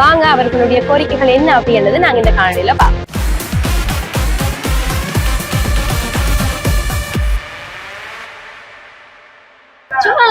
வாங்க அவர்களுடைய கோரிக்கைகள் என்ன அப்படின்றது நாங்க இந்த காணொலியில பார்ப்போம்.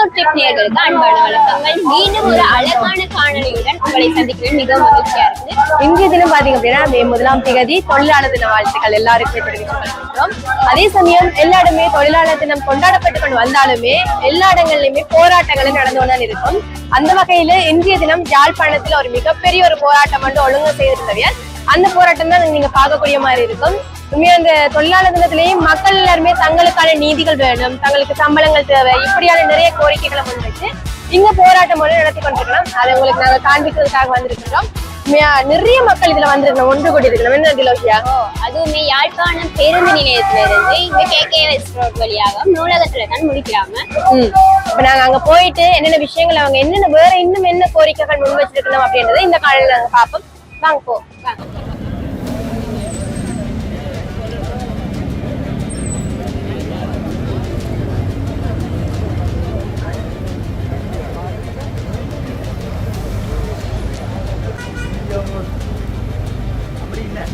இன்னொரு ஒரு ட்ரிப் நேர்களுக்கு அன்பான வணக்கங்கள் மீண்டும் ஒரு அழகான காணொலியுடன் உங்களை சந்திக்கிறேன். மிகவும் மகிழ்ச்சியா இருக்குது. இன்றைய தினம் பாத்தீங்க அப்படின்னா மே முதலாம் திகதி தொழிலாளர் தின வாழ்த்துக்கள் எல்லாருக்குமே தெரிவித்துக் அதே சமயம் எல்லா இடமே தொழிலாளர் தினம் கொண்டாடப்பட்டு கொண்டு வந்தாலுமே எல்லா இடங்கள்லயுமே போராட்டங்களும் நடந்து கொண்டு இருக்கும். அந்த வகையில இன்றைய தினம் யாழ்ப்பாணத்துல ஒரு மிகப்பெரிய ஒரு போராட்டம் வந்து ஒழுங்கு செய்திருந்தவியல் அந்த போராட்டம் தான் நீங்க பார்க்கக்கூடிய மாதிரி இருக்கும். உண்மையா அந்த தொழிலாளர் தினத்திலேயும் மக்கள் எல்லாருமே தங்களுக்கான நீதிகள் வேணும் தங்களுக்கு சம்பளங்கள் தேவை இப்படியான நிறைய கோரிக்கைகளை முன்வைச்சு இங்க போராட்டம் ஒன்று நடத்தி கொண்டிருக்கிறோம். அதை உங்களுக்கு நாங்க காண்பிக்கிறதுக்காக வந்திருக்கிறோம். நிறைய மக்கள் இதுல வந்திருக்கணும் ஒன்று கூடி இருக்கணும் என்ன திலோசியா அதுவுமே யாழ்ப்பாணம் பேருந்து நிலையத்துல இருந்து இங்க கே கே ரோட் வழியாக நூலகத்துல தான் முடிக்கிறாங்க. இப்ப நாங்க அங்க போயிட்டு என்னென்ன விஷயங்கள் அவங்க என்னென்ன வேற இன்னும் என்ன கோரிக்கைகள் முன் வச்சிருக்கணும் அப்படின்றத இந்த காலையில நாங்க பார்ப்போம். வாங்க போ வாங்க.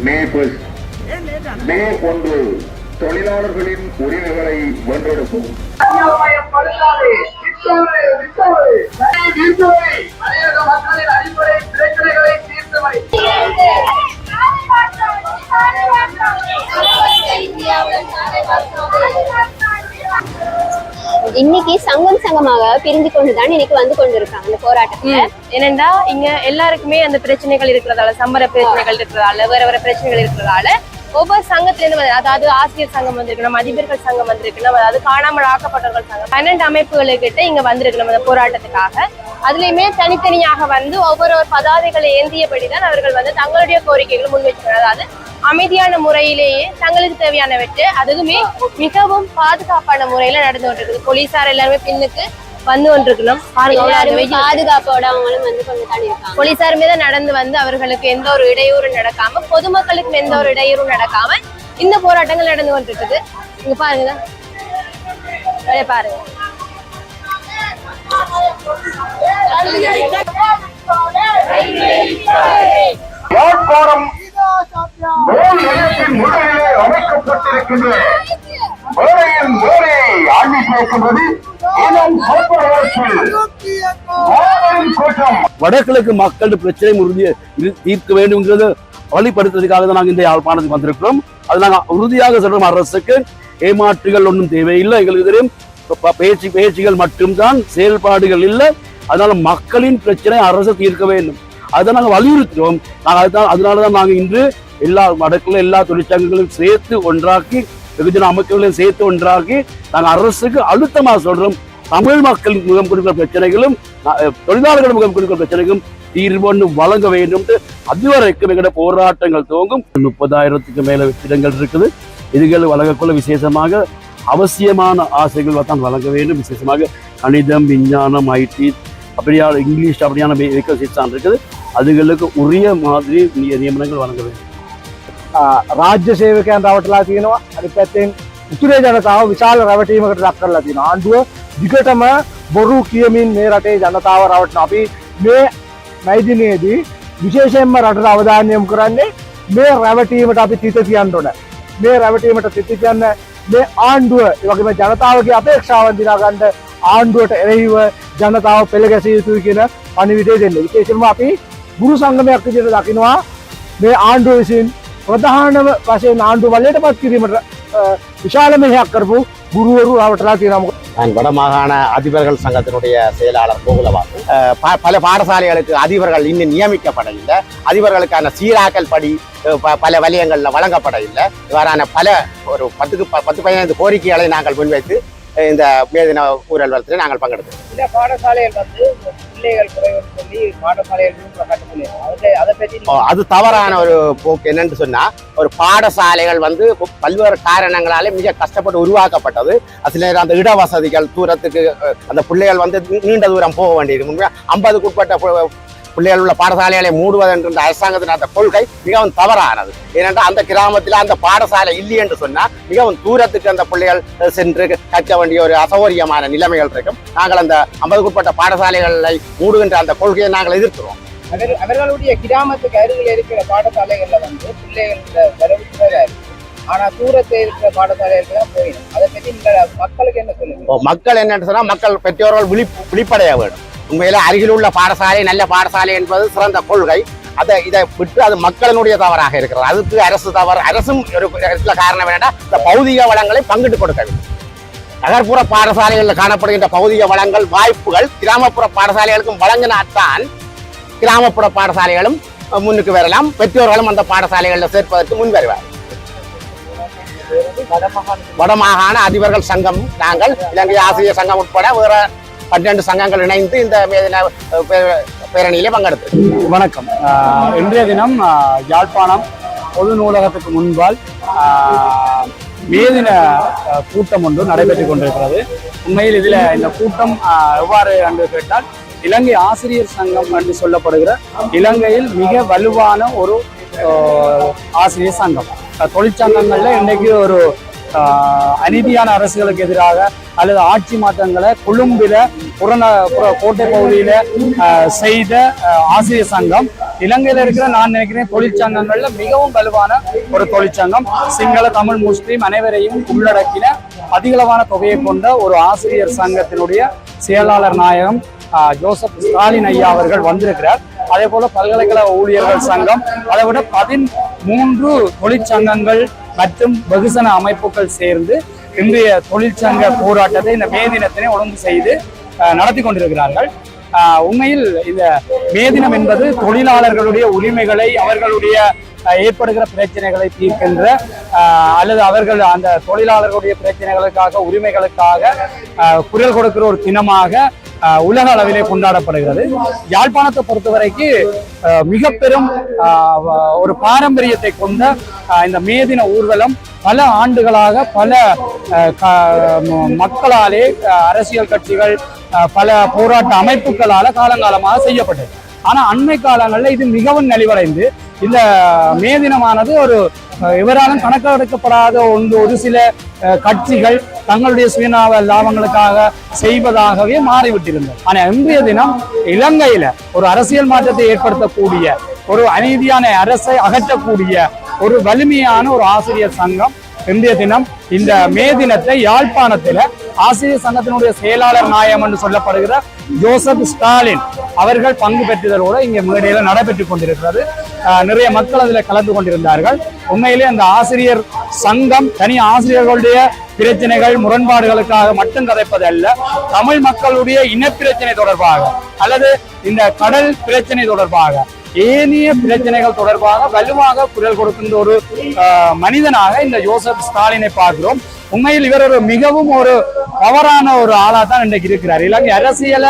மே first. மே ஒன்று தொழிலாளர்களின் உரிமைகளை வென்றெடுப்போம் அநியாயப்படுத்தாதே இன்னைக்கு சங்கம் சங்கமாக பிரிந்து கொண்டுதான் இன்னைக்கு வந்து கொண்டிருக்காங்க அந்த போராட்டத்துல. என்னண்டா இங்க எல்லாருக்குமே அந்த பிரச்சனைகள் இருக்கிறதால சம்பர பிரச்சனைகள் இருக்கிறதால வேற வேற பிரச்சனைகள் இருக்கிறதால ஒவ்வொரு சங்கத்துல இருந்து வந்து- அதாவது ஆசிரியர் சங்கம் வந்திருக்கணும் அதிபர்கள் சங்கம் வந்திருக்கணும் அதாவது காணாமல் ஆக்கப்பட்டவர்கள் சங்கம் பன்னெண்டு அமைப்புகளுக்கிட்ட இங்க வந்திருக்கணும் அந்த போராட்டத்துக்காக அதுலயுமே தனித்தனியாக வந்து ஒவ்வொரு பதாதைகளை ஏந்தியபடிதான் அவர்கள் வந்து தங்களுடைய கோரிக்கைகளை முன்வைச்சிருக்காங்க அதாவது அமைதியான முறையிலேயே தங்களுக்கு தேவையானவற்றை அதுவுமே மிகவும் பாதுகாப்பான முறையில நடந்து கொண்டிருக்குது. போலீசார் எல்லாருமே பின்னுக்கு வந்து கொண்டிருக்கணும். எல்லாருமே. பாதுகாப்போட அவங்களும் வந்து கொண்டு போலீசார் மீது நடந்து வந்து அவர்களுக்கு எந்த ஒரு இடையூறும் நடக்காம பொதுமக்களுக்கும் எந்த ஒரு இடையூறும் நடக்காம இந்த போராட்டங்கள் நடந்து கொண்டிருக்குது. இங்க பாருங்க. பாருங்க. யாழ்ப்பாணம் நூல் நிலையத்தின் அமைக்கப்பட்டிருக்கின்ற ஆட்சி வடகிழக்கு மக்கள் பிரச்சனை உறுதியை தீர்க்க வேண்டும்ங்கிறது வழிப்படுத்துறதுக்காக தான் நாங்கள் இந்த யாழ்ப்பாணத்துக்கு வந்திருக்கிறோம். அது நாங்கள் உறுதியாக சொல்றோம் அரசுக்கு ஏமாற்றுகள் ஒன்றும் தேவையில்லை. எங்களுக்கு தெரியும் பேச்சு பேச்சுகள் மட்டும்தான் செயல்பாடுகள் இல்லை. அதனால மக்களின் பிரச்சனை அரசு தீர்க்க வேண்டும். அதை நாங்கள் வலியுறுத்துகிறோம் நாங்கள் அதுதான் அதனால தான் நாங்கள் இன்று எல்லா வடக்குல எல்லா தொழிற்சங்கங்களையும் சேர்த்து ஒன்றாக்கி வெகுஜன அமைப்புகளையும் சேர்த்து ஒன்றாக்கி நாங்கள் அரசுக்கு அழுத்தமாக சொல்கிறோம் தமிழ் மக்கள் முகம் கொடுக்கிற பிரச்சனைகளும் தொழிலாளர்கள் முகம் கொடுக்கிற பிரச்சனைகளும் தீர்வு வழங்க வேண்டும் அதுவரைக்கும் எங்களோட போராட்டங்கள் துவங்கும். முப்பதாயிரத்துக்கு மேல வெற்றிடங்கள் இருக்குது. இதுகள் வழங்கக்குள்ள விசேஷமாக அவசியமான ஆசைகள் தான் வழங்க வேண்டும். விசேஷமாக கணிதம் விஞ்ஞானம் ஐடி அப்படியான இங்கிலீஷ் அப்படியான இருக்குது. அதுகளுக்கு உரிய மாதிரி நிய- நியமனங்கள் வழங்க வேண்டும் රාජ්‍ය සේවකයන් රවටලා තියෙනවා අනිත් පැත්තෙන් උතුරේ ජනතාව විශාල රැවටීමකට ලක් කරලා තියෙනවා ආණ්ඩුව දිගටම බොරු කියමින් මේ රටේ ජනතාව රවටන අපි මේ මැයිදිනයේදී විශේෂයෙන්ම රටට අවධානය යොමු කරන්නේ මේ රැවටීමට අපි තිත කියන්න ඕන මේ රැවටීමට තිත කියන්න මේ ආණ්ඩුව ඒ වගේම ජනතාවගේ අපේක්ෂාවන් දිනා ගන්න ආණ්ඩුවට එරෙහිව ජනතාව පෙළ ගැසිය යුතුයි කියන පණිවිඩය දෙන්න. විශේෂයෙන්ම අපි ගුරු සංගමයක් විදිහට දකිනවා මේ ආණ්ඩුව විසින් ප්‍රධානව වශයෙන් ආණ්ඩු වලට පත් කිරීමට අ, විශාල මෙහෙයක් කරපු ගුරුවරු රවටලා තියෙනවා. நான் வடமாகாண அதிபர்கள் சங்கத்தினுடைய செயலாளர் கோகுலவாசன் அஹ் ப- பல பாடசாலைகளுக்கு அதிபர்கள் இன்னும் நியமிக்கப்படவில்லை அதிபர்களுக்கான சீராக்கல் படி அஹ் ப- பல வலயங்களில் வழங்கப்படவில்லை இவ்வாறான பல ஒரு பத்துக்கு ப- பத்து பதினைந்து கோரிக்கைகளை நாங்கள் முன்வைத்து அஹ் இந்த மேதின ஊழல் வளத்தில் நாங்கள் பங்கெடுத்தோம். சில பாடசாலைகள் வந்து பிள்ளைகள் குறைவுன்னு சொல்லி பாடசாலைகள் அதை தவறான ஒரு போக்கு என்னன்னு சொன்னா ஒரு பாடசாலைகள் வந்து பல்வேறு காரணங்களாலே மிக கஷ்டப்பட்டு உருவாக்கப்பட்டது. அதுல அந்த இட வசதிகள் தூரத்துக்கு அந்த பிள்ளைகள் வந்து நீண்ட தூரம் போக வேண்டியது. ஐம்பதுக்கு உட்பட்ட பிள்ளைகள் உள்ள பாடசாலைகளை மூடுவதென்ற அரசாங்கத்தின் அந்த கொள்கை மிகவும் தவறானது. ஏனென்றால் அந்த கிராமத்தில் அந்த பாடசாலை இல்லை என்று சொன்னால் மிகவும் தூரத்துக்கு அந்த பிள்ளைகள் சென்று கற்க வேண்டிய ஒரு அசௌகரியமான நிலைமைகள் இருக்கும். நாங்கள் அந்த ஐம்பதுக்குட்பட்ட பாடசாலைகளை மூடுகின்ற அந்த கொள்கையை நாங்கள் எதிர்க்கிறோம். அவர் அவர்களுடைய கிராமத்துக்கு அருகில் இருக்கிற பாடசாலைகள்ல வந்து பிள்ளைகள் வரவுறதா இருக்கு ஆனா தூரத்தில் இருக்கிற பாடசாலைகளுக்கு தான் போயிடும். அதை நீங்க மக்களுக்கு என்ன சொல்லுங்க மக்கள் என்னன்னு சொன்னா மக்கள் பெற்றோர்கள் விழி விழிப்படைய வேண்டும். உண்மையில அருகில் உள்ள பாடசாலை நல்ல பாடசாலை என்பது சிறந்த கொள்கை. அதை இதை விட்டு அது மக்களினுடைய தவறாக இருக்கிறது. அதுக்கு அரசு தவறு. அரசும் ஒரு இடத்துல காரணம் என்னன்னா இந்த பௌதிக வளங்களை பங்கிட்டு கொடுக்க வேண்டும். நகர்ப்புற பாடசாலைகளில் காணப்படுகின்ற பௌதிக வளங்கள் வாய்ப்புகள் கிராமப்புற பாடசாலைகளுக்கும் வழங்கினால்தான் கிராமப்புற பாடசாலைகளும் முன்னுக்கு வரலாம். பெற்றோர்களும் அந்த பாடசாலைகளில் சேர்ப்பதற்கு முன் வருவார் வடமாகாண அதிபர்கள் சங்கம் நாங்கள் இலங்கை ஆசிரியர் சங்கம் உட்பட வேற பன்னெண்டு சங்கங்கள் இணைந்து இந்த மேதின பே- பேரணியிலே பங்கெடுத்து. வணக்கம். இன்றைய தினம் யாழ்ப்பாணம் பொது நூலகத்துக்கு முன்பால் மேதின கூட்டம் ஒன்று நடைபெற்றுக் கொண்டிருக்கிறது. உண்மையில் இதில் இந்த கூட்டம் எவ்வாறு என்று கேட்டால் இலங்கை ஆசிரியர் சங்கம் என்று சொல்லப்படுகிற இலங்கையில் மிக வலுவான ஒரு ஆசிரியர் சங்கம். தொழிற்சங்கங்களில் தொழிற்சங்கங்கள்ல ஒரு அநீதியான அரசுகளுக்கு எதிராக அல்லது ஆட்சி மாற்றங்களை கொழும்பில புறந கோட்டை பகுதியில செய்த ஆசிரியர் சங்கம். இலங்கையில இருக்கிற நான் நினைக்கிறேன் தொழிற்சங்கங்கள்ல மிகவும் வலுவான ஒரு தொழிற்சங்கம் சிங்கள தமிழ் முஸ்லீம் அனைவரையும் உள்ளடக்கின அதிகளவான தொகையை கொண்ட ஒரு ஆசிரியர் சங்கத்தினுடைய செயலாளர் நாயகம் ஜோசப் ஸ்டாலின் ஐயா அவர்கள் வந்திருக்கிறார். அதே போல பல்கலைக்கழக ஊழியர்கள் சங்கம் அதை விட பதிமூன்று தொழிற்சங்கங்கள் மற்றும் வெகுசன அமைப்புகள் சேர்ந்து இன்றைய தொழிற்சங்க போராட்டத்தை இந்த மே தினத்தினை ஒழுங்கு செய்து நடத்தி கொண்டிருக்கிறார்கள். உண்மையில் இந்த மே தினம் என்பது தொழிலாளர்களுடைய உரிமைகளை அவர்களுடைய ஏற்படுகிற பிரச்சனைகளை தீர்க்கின்ற அல்லது அவர்கள் அந்த தொழிலாளர்களுடைய பிரச்சனைகளுக்காக உரிமைகளுக்காக குரல் கொடுக்கிற ஒரு தினமாக உலக அளவிலே கொண்டாடப்படுகிறது. யாழ்ப்பாணத்தை பொறுத்தவரைக்கு மிக பெரும் ஒரு பாரம்பரியத்தை கொண்ட இந்த மேதின ஊர்வலம் பல ஆண்டுகளாக பல க- மக்களாலே அரசியல் கட்சிகள் பல போராட்ட அமைப்புகளால காலங்காலமாக செய்யப்பட்டது. ஆனா அண்மை காலங்களில் இது மிகவும் நலிவடைந்து இந்த மே தினமானது ஒரு இவராலும் கணக்கெடுக்கப்படாத ஒன்று ஒரு சில கட்சிகள் தங்களுடைய சுயநாவ லாபங்களுக்காக செய்வதாகவே மாறிவிட்டிருந்தது. ஆனால் இன்றைய தினம் இலங்கையில ஒரு அரசியல் மாற்றத்தை ஏற்படுத்தக்கூடிய ஒரு அநீதியான அரசை அகற்றக்கூடிய ஒரு வலிமையான ஒரு ஆசிரியர் சங்கம் இன்றைய தினம் இந்த மே தினத்தை யாழ்ப்பாணத்தில் ஆசிரியர் சங்கத்தினுடைய செயலாளர் நாயம் என்று சொல்லப்படுகிற ஜோசப் ஸ்டாலின் அவர்கள் பங்கு பெற்றதோடு இங்கே முன்னிலையில் நடைபெற்றுக் கொண்டிருக்கிறது. நிறைய மக்கள் அதில் கலந்து கொண்டிருந்தார்கள். உண்மையிலே அந்த ஆசிரியர் சங்கம் தனி ஆசிரியர்களுடைய பிரச்சனைகள் முரண்பாடுகளுக்காக மட்டும் கதைப்பது அல்ல தமிழ் மக்களுடைய இனப்பிரச்சனை தொடர்பாக அல்லது இந்த கடல் பிரச்சனை தொடர்பாக ஏனைய பிரச்சனைகள் தொடர்பாக வலுவாக குரல் கொடுக்கின்ற ஒரு மனிதனாக இந்த ஜோசப் ஸ்டாலினை பார்க்கிறோம். உண்மையில் இவர் ஒரு மிகவும் ஒரு பவரான ஒரு ஆளா தான் இன்றைக்கு இருக்கிறார். இலங்கை அரசியல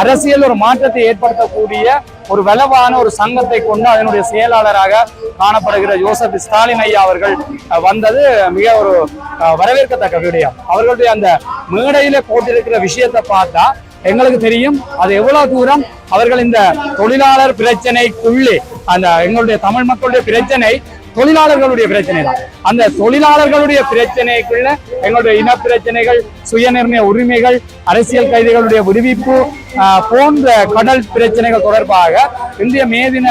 அரசியல் ஒரு மாற்றத்தை ஏற்படுத்தக்கூடிய ஒரு வலுவான ஒரு சங்கத்தை கொண்டு அதனுடைய செயலாளராக காணப்படுகிற ஜோசப் ஸ்டாலின் ஐயா அவர்கள் வந்தது மிக ஒரு வரவேற்கத்தக்க விடயம். அவர்களுடைய அந்த மேடையில போட்டிருக்கிற விஷயத்தை பார்த்தா எங்களுக்கு தெரியும் அது எவ்வளவு தூரம் அவர்கள் இந்த தொழிலாளர் பிரச்சனைக்குள்ளே அந்த எங்களுடைய தமிழ் மக்களுடைய பிரச்சனை தொழிலாளர்களுடைய பிரச்சனை தான் அந்த தொழிலாளர்களுடைய பிரச்சனைக்குள்ள எங்களுடைய இன பிரச்சனைகள் சுயநிர்ணய உரிமைகள் அரசியல் கைதிகளுடைய விடுவிப்பு போன்ற கடல் பிரச்சனைகள் தொடர்பாக இந்திய மேதின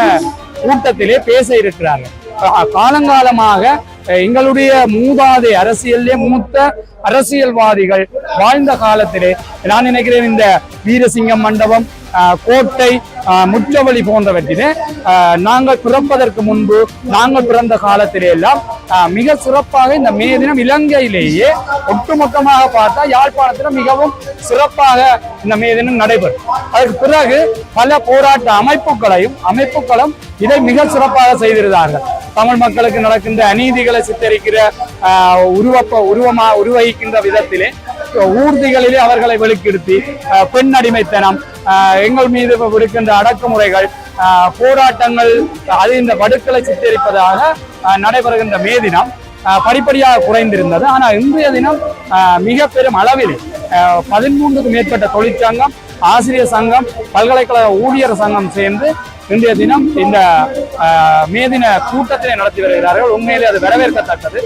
கூட்டத்திலே பேச இருக்கிறார்கள். காலங்காலமாக எங்களுடைய மூதாதை அரசியலே மூத்த அரசியல்வாதிகள் வாழ்ந்த காலத்திலே நான் நினைக்கிறேன் இந்த வீரசிங்கம் மண்டபம் கோட்டை முச்சவழி போன்றவற்றிலே நாங்கள் பிறப்பதற்கு முன்பு நாங்கள் பிறந்த காலத்திலே எல்லாம் மிக சிறப்பாக இந்த மே தினம் இலங்கையிலேயே ஒட்டுமொத்தமாக பார்த்தா யாழ்ப்பாணத்தில் மிகவும் சிறப்பாக இந்த மே தினம் நடைபெறும். அதற்கு பிறகு பல போராட்ட அமைப்புகளையும் அமைப்புகளும் இதை மிக சிறப்பாக செய்திருந்தார்கள். தமிழ் மக்களுக்கு நடக்கின்ற அநீதிகளை சித்தரிக்கிற ஆஹ், உருவப்ப உருவமா உருவகிக்கின்ற விதத்திலே ஊர்திகளிலே அவர்களை வெளிக்கிடுத்தி பெண் அடிமைத்தனம் எங்கள் மீது விடுக்கின்ற அடக்குமுறைகள் போராட்டங்கள் அது இந்த வடுக்களை சித்தரிப்பதாக நடைபெறுகின்ற மே தினம் படிப்படியாக குறைந்திருந்தது. ஆனால் இன்றைய தினம் மிக பெரும் அளவில் பதிமூன்றுக்கு பதிமூன்றுக்கும் மேற்பட்ட தொழிற்சங்கம் ஆசிரியர் சங்கம் பல்கலைக்கழக ஊழியர் சங்கம் சேர்ந்து இன்றைய தினம் இந்த மே தின கூட்டத்தினை நடத்தி வருகிறார்கள். உண்மையிலே அது வரவேற்கத்தக்கது.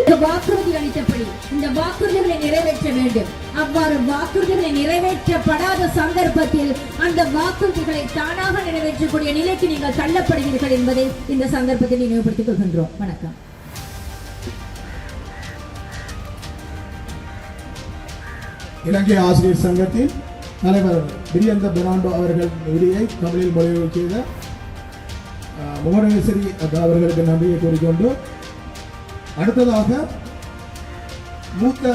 இந்த வாக்குறுதிகளை நிறைவேற்ற வேண்டும். அவ்வாறு வாக்குறுதிகளை நிறைவேற்றப்படாத சந்தர்ப்பத்தில் அந்த வாக்குறுதிகளை தானாக நிறைவேற்றக்கூடிய நிலைக்கு நீங்கள் தள்ளப்படுவீர்கள் என்பதை இந்த சந்தர்ப்பத்தில் நினைவுபடுத்திக் கொள்கின்றோம். வணக்கம். இலங்கை ஆசிரியர் சங்கத்தின் தலைவர் பிரியந்த பெனாண்டோ அவர்கள் உரையை தமிழில் மொழிபெயர்ப்பு செய்த முகநேசரி அவர்களுக்கு நன்றியை கூறிக்கொண்டு அடுத்ததாக மூத்த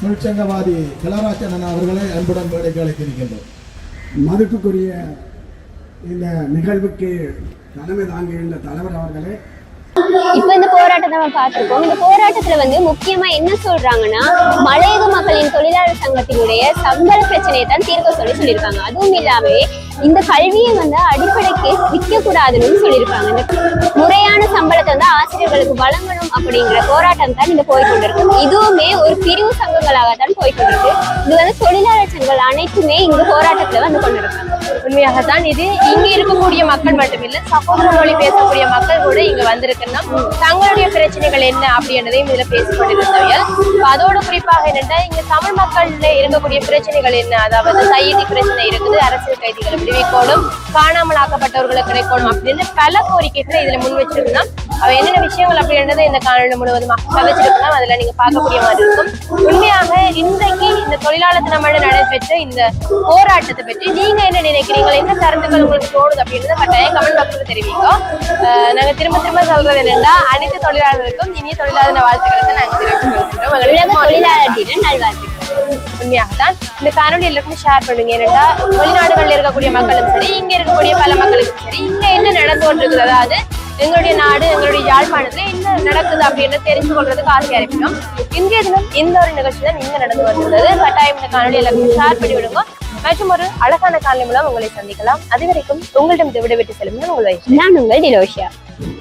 தொழிற்சங்கவாதி கலராஜன் அண்ணா அவர்களை அன்புடன் வேலைக்கு அழைத்திருக்கின்றோம் மதிப்புக்குரிய இந்த நிகழ்வுக்கு தலைமை தாங்குகின்ற தலைவர் அவர்களே இப்ப இந்த போராட்டத்தை நம்ம பார்த்திருக்கோம். இந்த போராட்டத்துல வந்து முக்கியமா என்ன சொல்றாங்கன்னா மலையக மக்களின் தொழிலாளர் சங்கத்தினுடைய சம்பள பிரச்சனையை தான் தீர்க்க சொல்லி சொல்லியிருக்காங்க. அதுவும் இல்லாம இந்த கல்வியை வந்து அடிப்படைக்கு விற்க கூடாதுன்னு சொல்லியிருக்காங்க. இந்த முறையான சம்பளத்தை வந்து ஆசிரியர்களுக்கு வழங்கணும் அப்படிங்கிற போராட்டம் தான் இந்த போய்கொண்டிருக்கு இதுவுமே ஒரு பிரிவு சங்கங்களாக தான் போய்கொண்டிருக்கு இது வந்து தொழிலாளர் சங்கங்கள் அனைத்துமே இந்த போராட்டத்துல வந்து கொண்டிருக்காங்க. உண்மையாகத்தான் இது. இங்க இருக்கக்கூடிய மக்கள் மட்டுமில்ல சகோதர மொழி பேசக்கூடிய மக்கள் கூட இங்க வந்திருக்குன்னா தங்களுடைய பிரச்சனைகள் என்ன அப்படின்றதையும் இதுல பேசிக் அதோட குறிப்பாக என்னன்னா இங்க தமிழ் மக்கள்ல இருக்கக்கூடிய பிரச்சனைகள் என்ன? அதாவது கைதி பிரச்சனை இருக்குது அரசியல் கைதிகளை விடுவிக்கணும் காணாமல் ஆக்கப்பட்டவர்களை கிடைக்கணும் அப்படின்னு பல கோரிக்கைகளை இதுல முன் வச்சிருந்தோம். அவ என்னென்ன விஷயங்கள் அப்படின்றத இந்த காணொலி முழுவதுமாக கதைச்சிருக்கலாம் அதுல நீங்க பார்க்கக்கூடிய மாதிரி இருக்கும். உண்மையாக இன்றைக்கு இந்த தொழிலாளர் தினமன்று நடைபெற்ற இந்த போராட்டத்தை பற்றி நீங்க என்ன நினைக்கிறீங்க? என்ன கருத்துக்கள் உங்களுக்கு தோணுது அப்படின்றத கட்டாயம் கமெண்ட் பாக்ஸ்ல தெரிவிங்க. நாங்க திரும்ப திரும்ப சொல்றது என்னன்னா அனைத்து தொழிலாளர்களுக்கும் இனிய தொழிலாளர் தின வாழ்த்துக்களை தான் நாங்க உங்களுக்கு தொழிலாளர் தின நல்வாழ்த்துக்கள். உண்மையாகத்தான் இந்த காணொலி எல்லாருக்கும் ஷேர் பண்ணுங்க. ஏன்னா வெளிநாடுகள்ல இருக்கக்கூடிய மக்களும் சரி இங்க இருக்கக்கூடிய பல மக்களுக்கும் சரி இங்க என்ன நடந்து கொண்டிருக்குது அதாவது எங்களுடைய நாடு எங்களுடைய யாழ்ப்பாணத்துல என்ன நடக்குது அப்படின்னு தெரிஞ்சு கொள்றதுக்கு ஆசையா இருக்கணும். இன்றைய தினம் இந்த ஒரு நிகழ்ச்சி தான் இங்க நடந்து வந்திருந்தது கட்டாயம் இந்த காணொலி எல்லாருக்கும் ஷேர் பண்ணி விடுங்க. மற்றும் ஒரு அழகான காணொலி மூலம் உங்களை சந்திக்கலாம். அது வரைக்கும் உங்களிடம் விடைபெற்று செல்லும் உங்களை உங்கள் வயசு நான் உங்கள் நிலோஷியா